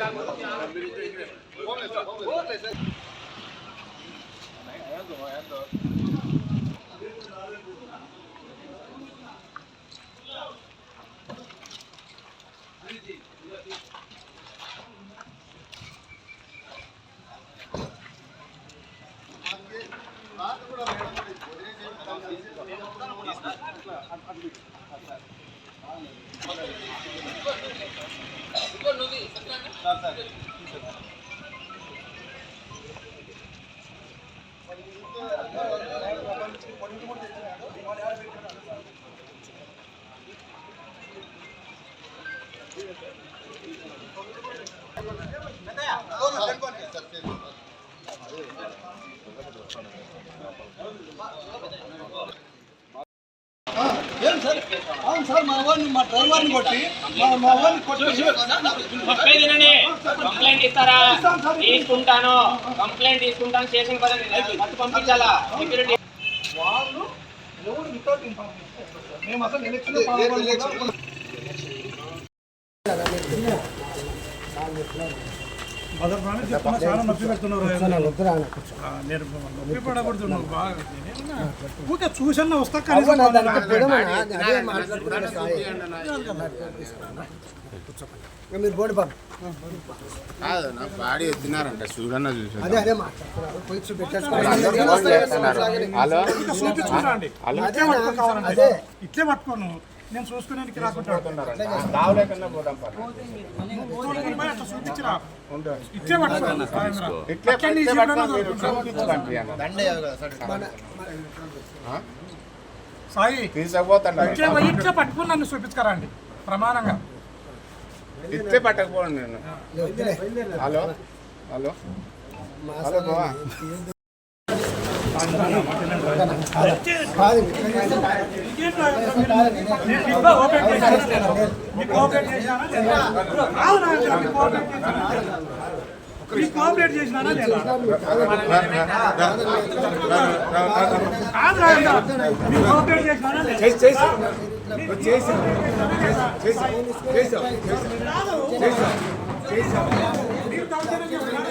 homeless, homeless. Homeless. ఏం మా డ్రైవర్ని కొట్టి మా మా వాడిని కొట్టి. చెప్పేది వినండి. కంప్లైంట్ ఇస్తారా? తీసుకుంటాను. కంప్లైంట్ తీసుకుంటాను. స్టేషన్ పదండి మత్తు పంపించాలా? సెక్యూరిటీ వాళ్ళు ఎవరు వితౌట్ ఇన్ఫర్మేషన్ మేము అసలు ఎలక్షన్ ఊరికే చూసన్నా వస్తా మీరు బోర్డు పంప కాదు నా బాడీ ఎత్తినారంట చూడన్న చూసాను అదే అదే మాట్లాడుతున్నారు. అదే ఇట్లే పట్టుకోను. నేను చూసుకునేందుకు రాకుండా. సాయి ఇట్లే పట్టుకుని నన్ను చూపించుకరా అండి. ప్రమాణంగా. ఇట్లే పట్టకపోను నేను. హలో? హలో? హలో బావా కోఆపరేట్ చేశానా? లేదా? కాదు కోఆపరేట్ చేసినానా లేదా? మీరు దౌర్జన్యం చేస్తున్నారా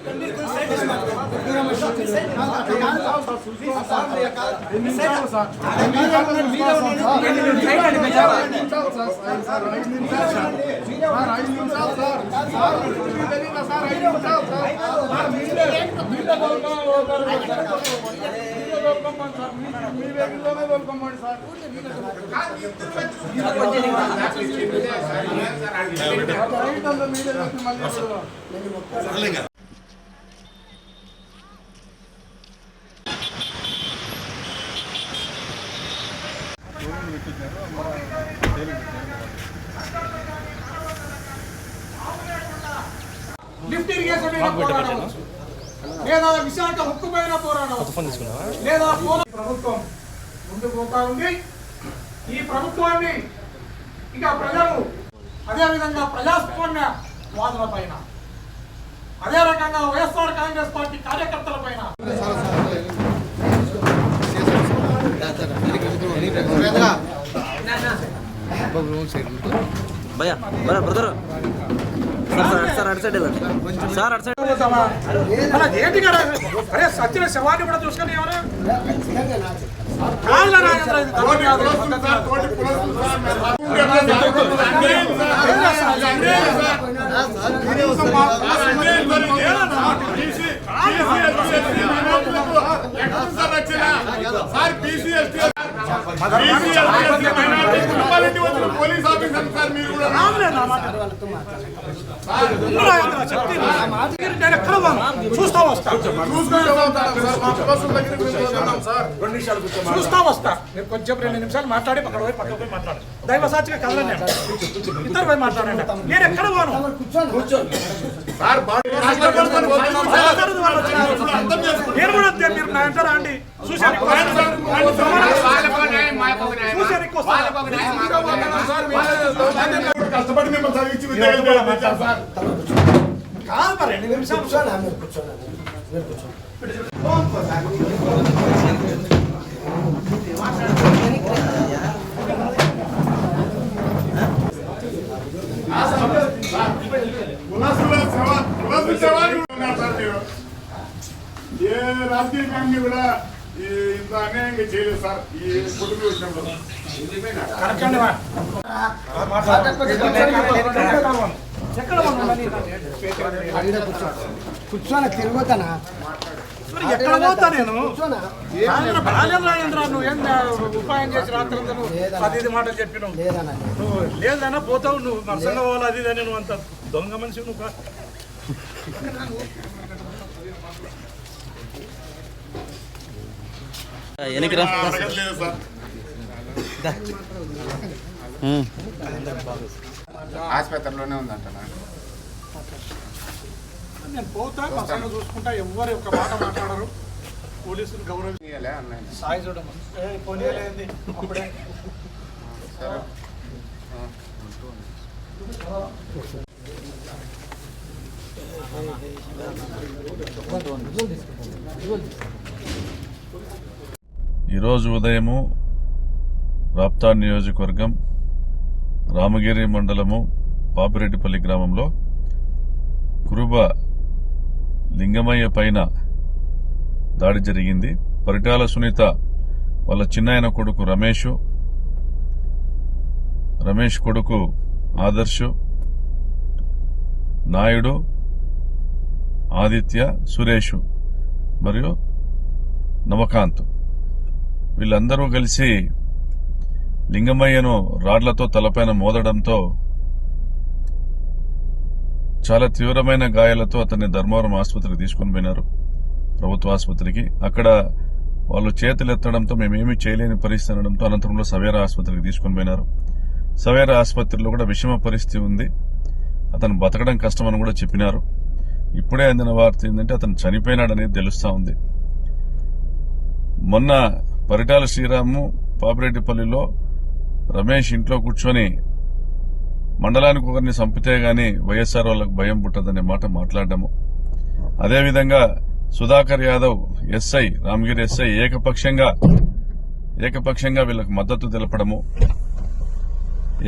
మీ ఊరికే చూసి వస్తాను చెప్పినాను మేము మీ మీ ఇద్దరు లిఫ్ట్ ఇరిగేషన్ మీద లేదా విశాఖ ఉక్కు పైన పోరాడవచ్చు లేదా ప్రభుత్వం ముందుకు పోతా ఉంది. ఈ ప్రభుత్వాన్ని ఇక ప్రజలు అదే విధంగా ప్రజాస్వామ్య వాదుల పైన అదే రకంగా వైఎస్ఆర్ కాంగ్రెస్ పార్టీ కార్యకర్తల పైన. భయ్యా బ్రదర్ ఏంటి కదా అరే సత్యన శవాన్ని కూడా చూసుకొని ఎవరు కాళ్ళ రాజేంద్ర ఎక్కడ ధర్మం కాదు, సార్ బీసీ ఎస్టీ చూస్తా వస్తా చూస్తా వస్తా మీరు కొంచెం రెండు నిమిషాలు మాట్లాడి అక్కడ పోయి పక్కన పోయి మాట్లాడు దైవ సాక్షిగా కదలండి ఇద్దరు పోయి మాట్లాడండి నేను ఎక్కడ పోను సార్ నేను కూడా వస్తే మీరు నా అంటారా అండి కష్టపడి మేము చదివించి కాదు మరి రెండు నిమిషాలు కూర్చోనా మీరు కూర్చోనా. మీరు కూర్చోండి సార్ ఈ వచ్చినప్పుడు ఎక్కడ పోతా నేను రాజేంద్ర, నువ్వు ఏం ఉపాయం చేసి రాత్రి అది ఇది మాటలు చెప్పినావు లేదన్నా నువ్వు లేదన్నా పోతావు నువ్వు మనసంగా పోవాలి అది ఇది అని నువ్వు అంత దొంగ మనిషి నువ్వు కా- వెనక్కి రా. అడగట్లేదు సార్ ఆసుపత్రిలోనే ఉందంట నేను పోతా చూసుకుంటా ఎవ్వరు ఒక మాట మాట్లాడరు. పోలీసులు గౌరవ అన్నయ్య. సాయి చూడమ్మా ఏ, పోనీయలేంది అప్పుడే. సరే ఈరోజు ఉదయము రాప్తా నియోజకవర్గం రామగిరి మండలము పాపిరెడ్డిపల్లి గ్రామంలో కురుబ లింగమయ్య పైన దాడి జరిగింది. పరిటాల సునీత వాళ్ళ చిన్నాయన కొడుకు రమేష్ రమేష్ కొడుకు ఆదర్శ్ నాయుడు ఆదిత్య సురేష్ మరియు నవకాంత్. వీళ్ళందరూ కలిసి లింగమయ్యను రాడ్లతో తలపైన మోదడంతో చాలా తీవ్రమైన గాయాలతో అతన్ని ధర్మవరం ఆసుపత్రికి తీసుకుని పోయినారు. ప్రభుత్వ ఆసుపత్రికి. అక్కడ వాళ్ళు చేతులు ఎత్తడంతో మేమేమీ చేయలేని పరిస్థితి అనడంతో అనంతరంలో సవేరా ఆసుపత్రికి తీసుకుని పోయినారు. సవేరా ఆసుపత్రిలో కూడా విషమ పరిస్థితి ఉంది. అతను బతకడం కష్టమని కూడా చెప్పినారు. ఇప్పుడే అందిన వార్త ఏంటంటే అతను చనిపోయినాడనేది తెలుస్తా ఉంది. మొన్న పరిటాల శ్రీరాము పాపిరెడ్డిపల్లిలో రమేష్ ఇంట్లో కూర్చొని మండలానికి ఒకరిని చంపితే గాని వైఎస్ఆర్ వాళ్ళకు భయం పుట్టదనే మాట మాట్లాడము. అదేవిధంగా సుధాకర్ యాదవ్ ఎస్ఐ రామగిరి ఎస్ఐ ఏకపక్షంగా ఏకపక్షంగా వీళ్ళకు మద్దతు తెలపడము.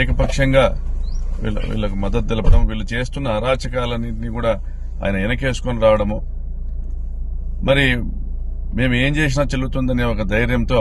ఏకపక్షంగా వీళ్ళ వీళ్ళకు మద్దతు తెలపడం వీళ్ళు చేస్తున్న అరాచకాలన్నింటినీ కూడా ఆయన వెనకేసుకొని రావడము. మరి మేము ఏం చేసినా చెల్లుతుందనే ఒక ధైర్యంతో